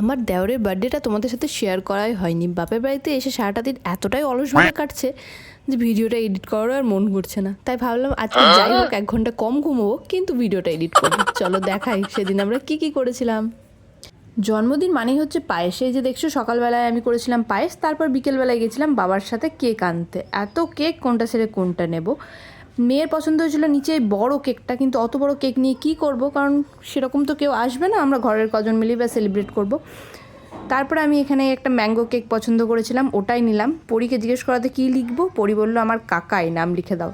আমার দেওরের বার্থডেটা তোমাদের সাথে শেয়ার করাই হয়নি। বাপের বাড়িতে এসে সারাটা দিন এতটাই অলস অলসভাবে কাটছে যে ভিডিওটা এডিট করার আর মন করছে না। তাই ভাবলাম আজকে যাই হোক এক ঘণ্টা কম ঘুমোবো কিন্তু ভিডিওটা এডিট করব। চলো দেখাই সেদিন আমরা কি কি করেছিলাম। জন্মদিন মানেই হচ্ছে পায়েস। এই যে দেখছ সকালবেলায় আমি করেছিলাম পায়েস তারপর বিকেলবেলায় গেছিলাম বাবার সাথে কেক আনতে। এত কেক কোনটা ছেড়ে কোনটা নেব? মেয়ের পছন্দ হয়েছিল নিচে বড় কেকটা, কিন্তু অত বড় কেক নিয়ে কি করব? কারণ সেরকম তো কেউ আসবে না, আমরা ঘরের কজন মিলেই বা সেলিব্রেট করব। তারপরে আমি এখানে একটা ম্যাঙ্গো কেক পছন্দ করেছিলাম, ওটাই নিলাম। পরীকে জিজ্ঞেস করাতে কী লিখব? পরি বলল, আমার কাকাই, নাম লিখে দাও।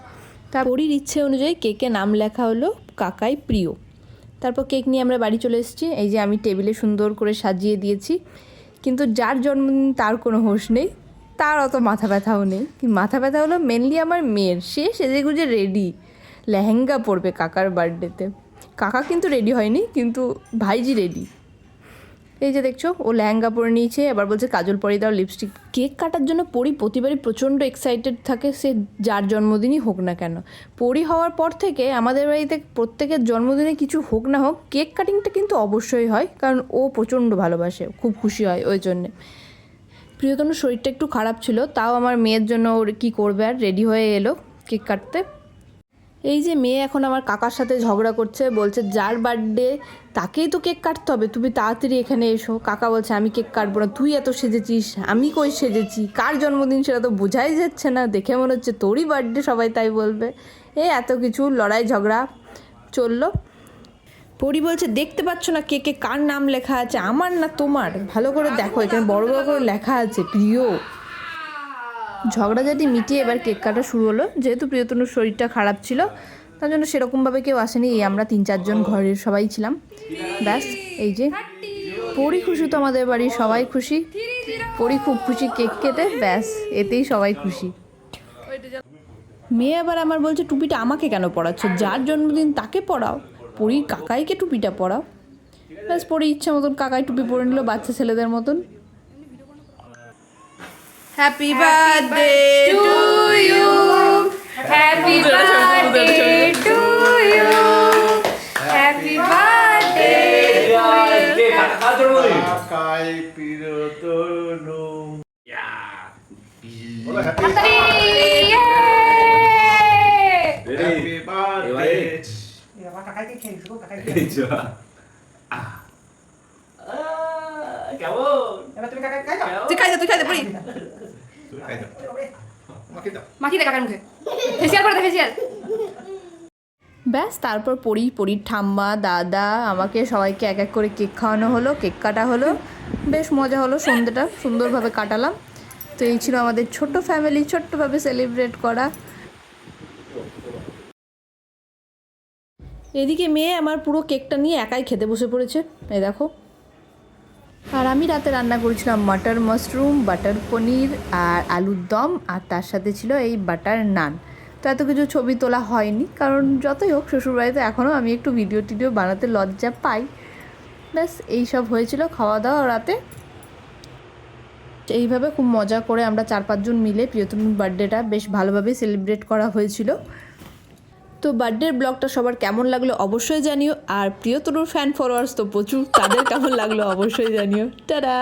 তা পরীর ইচ্ছে অনুযায়ী কেকে নাম লেখা হলো, কাকাই প্রিয়। তারপর কেক নিয়ে আমরা বাড়ি চলে এসেছি। এই যে আমি টেবিলে সুন্দর করে সাজিয়ে দিয়েছি, কিন্তু যার জন্মদিন তার কোনো হোশ নেই। তার অত মাথা ব্যথাও নেই। কি মাথা ব্যথা হলো? মেনলি আমার মেয়ের। সে সেজে গুজে রেডি লেহেঙ্গা পরবে কাকার বার্থডেতে কাকা কিন্তু রেডি হয়নি, কিন্তু ভাইজি রেডি এই যে দেখছ, ও লেহেঙ্গা পরে নিয়েছে, এবার বলছে কাজল পরিয়ে দাও লিপস্টিক কেক কাটার জন্য পরি প্রতিবারই প্রচণ্ড এক্সাইটেড থাকে, সে যার জন্মদিনই হোক না কেন। পরি হওয়ার পর থেকে আমাদের বাড়িতে প্রত্যেকের জন্মদিনে কিছু হোক না হোক, কেক কাটিংটা কিন্তু অবশ্যই হয়, কারণ ও প্রচণ্ড ভালোবাসে, খুব খুশি হয় ওই জন্যে। প্রিয়তনুর শরীরটা একটু খারাপ ছিল, তাও আমার মেয়ের জন্য ওর কী করবে আর রেডি হয়ে এলো কেক কাটতে। এই যে মেয়ে এখন আমার কাকার সাথে ঝগড়া করছে, বলছে যার বার্থডে তাকেই তো কেক কাটতে হবে, তুমি তাড়াতাড়ি এখানে এসো। কাকা বলছে, আমি কেক কাটবো না, তুই এত সেজেছিস, আমি কই সেজেছি, কার জন্মদিন সেটা তো বোঝাই যাচ্ছে না, দেখে মনে হচ্ছে তোরই বার্থডে সবাই তাই বলবে। এ এত কিছু লড়াই ঝগড়া চলল। পরি বলছে, দেখতে পাচ্ছ না কে কে, কার নাম লেখা আছে? আমার না তোমার? ভালো করে দেখো, এখানে বড় বড় করে লেখা আছে, প্রিয়। ঝগড়া ঝগড়াঝাটি মিটিয়ে এবার কেক কাটা শুরু হলো। যেহেতু প্রিয়তনুর শরীরটা খারাপ ছিল, তার জন্য সেরকমভাবে কেউ আসেনি। এই আমরা তিন চারজন ঘরের সবাই ছিলাম। ব্যাস, এই যে। পরি খুশি তো আমাদের বাড়ির সবাই খুশি। পরি খুব খুশি কেক কেটে, ব্যাস, এতেই সবাই খুশি। মেয়ে আবার আমার বলছে, টুপিটা আমাকে কেন পড়াচ্ছ যার জন্মদিন তাকে পড়াও পরি কাকাইকে টুপিটা পরাও। ব্যাস পরে ইচ্ছা মতন কাকাই টুপি পরে নিল বাচ্চা ছেলেদের মতন। Happy birthday to you happy birthday to you happy birthday কাকাই পিরতনু। ইয়া হ্যাপি বার্থডে তুই খাই তুই খাই পরি মাখি দে কাকার মুখে ফেসিয়াল করে দে ফেসিয়াল ব্যাস তারপর পরি পরির ঠাম্মা দাদা আমাকে সবাইকে এক এক করে কেক খাওয়ানো হলো কেক কাটা হলো। বেশ মজা হলো সন্ধ্যেটা সুন্দরভাবে কাটালাম। তো এই ছিল আমাদের ছোট্ট ফ্যামিলি ছোট্টভাবে সেলিব্রেট করা। এদিকে মেয়ে আমার পুরো কেকটা নিয়ে একাই খেতে বসে পড়েছে। এই দেখো। আর আমি রাতে রান্না করেছিলাম মাটার মাশরুম, বাটার পনির আর আলুর দম, আর তার সাথে ছিল এই বাটার নান। তো এত কিছু ছবি তোলা হয়নি, কারণ যতই হোক শ্বশুরবাড়িতে এখনও আমি একটু ভিডিও টিডিও বানাতে লজ্জা পাই। ব্যাস, এই সব হয়েছিল খাওয়া দাওয়া রাতে। এইভাবে খুব মজা করে আমরা চার পাঁচজন মিলে প্রিয়তমের বার্থডেটা বেশ ভালোভাবে সেলিব্রেট করা হয়েছিল। তো বার্থডের ব্লগটা সবার কেমন লাগল অবশ্যই জানিও। আর প্রিয়তরুর ফ্যান ফলোয়ার্স তো প্রচুর, তাদের কেমন লাগল অবশ্যই জানিও। টাটা!